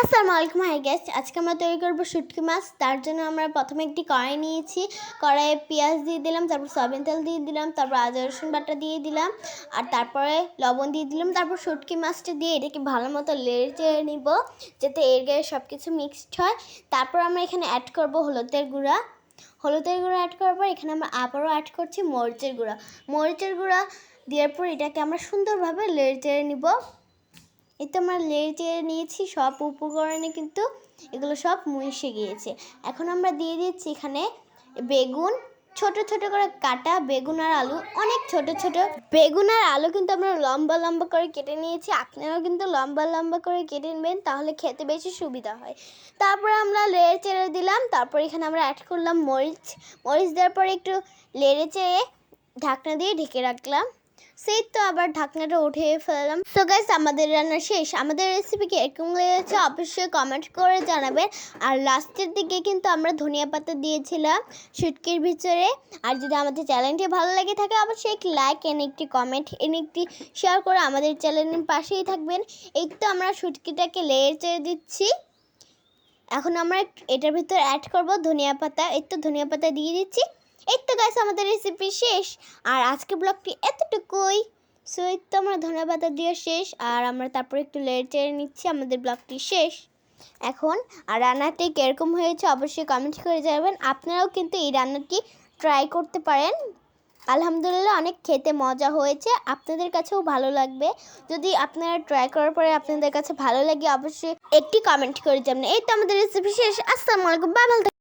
আসসালামু আলাইকুম high gas আজকে আমরা তৈরি করব শুটকি মাছ। তার জন্য আমরা প্রথমে একটি কড়াই নিয়েছি। কড়াইয়ে পেঁয়াজ দিয়ে দিলাম, তারপর সয়াবিন তেল দিয়ে দিলাম, তারপর আদা, রসুন বাটা দিয়ে দিলাম, আর তারপরে লবণ দিয়ে দিলাম। তারপর শুটকি মাছটা দিয়ে এটাকে ভালো মতো লেড়ে নিব, যাতে এর গায়ে সব কিছু মিক্সড হয়। তারপর আমরা এখানে অ্যাড করব হলুদের গুঁড়া। হলুদের গুঁড়া অ্যাড করার পর এখানে আমরা আবারও অ্যাড করছি মরিচের গুঁড়া। মরিচের গুঁড়া দেওয়ার পর এটাকে আমরা সুন্দরভাবে লেড়ে নিব। এই তো আমরা লেড়ে চেড়ে নিয়েছি, সব উপকরণে কিন্তু এগুলো সব মিশে গিয়েছে। এখন আমরা দিয়ে দিচ্ছি এখানে বেগুন, ছোট ছোট করে কাটা বেগুন আর আলু, অনেক ছোট ছোট। বেগুন আর আলু কিন্তু আমরা লম্বা লম্বা করে কেটে নিয়েছি, আপনারাও কিন্তু লম্বা লম্বা করে কেটে নেবেন, তাহলে খেতে বেশি সুবিধা হয়। তারপরে আমরা লেড়ে চেড়ে দিলাম, তারপর এখানে আমরা অ্যাড করলাম মরিচ। মরিচ দেওয়ার পরে একটু লেড়ে চেড়ে ঢাকনা দিয়ে ঢেকে রাখলাম। সেই তো আবার ঢাকনাটা উঠিয়ে ফেললাম। সো গাইস আমাদের রান্না শেষ। আমাদের রেসিপি কি এরকম লেগেছে, অবশ্যই কমেন্ট করে জানাবেন আর লাস্টের দিকে কিন্তু আমরা ধনিয়া পাতা দিয়েছিলাম শুটকির ভিতরে। আর যদি আমাদের চ্যানেলটি ভালো লাগে থাকে, অবশ্যই একটি লাইক এনে একটি কমেন্ট এনে একটি শেয়ার করে আমাদের চ্যানেলের পাশেই থাকবেন। এই তো আমরা শুটকিটাকে লেয়ার চেড়ে দিচ্ছি। এখন আমরা এটার ভিতর অ্যাড করব ধনিয়া পাতা। এই তো ধনিয়া পাতা দিয়ে দিচ্ছি। এই তো গাছ আমাদের রেসিপি শেষ। আর আজকে ব্লগটি এতটুকুই। সো এই তো আমরা ধনিয়া পাতা দিয়ে শেষ, আর আমরা তারপর একটু চেড়ে নিচ্ছি, আমাদের ব্লগটি শেষ। এখন, আর রান্নাটি কীরকম হয়েছে অবশ্যই কমেন্ট করে জানাবেন। আপনারাও কিন্তু এই রান্নাটি ট্রাই করতে পারেন। আলহামদুলিল্লাহ, অনেক খেতে মজা হয়েছে। আপনাদের কাছেও ভালো লাগবে। যদি আপনারা ট্রাই করার পরে আপনাদের কাছে ভালো লাগে, অবশ্যই একটি কমেন্ট করে যাবেন এই তো আমাদের রেসিপি শেষ। আসসালামু আলাইকুম বাই ভালো।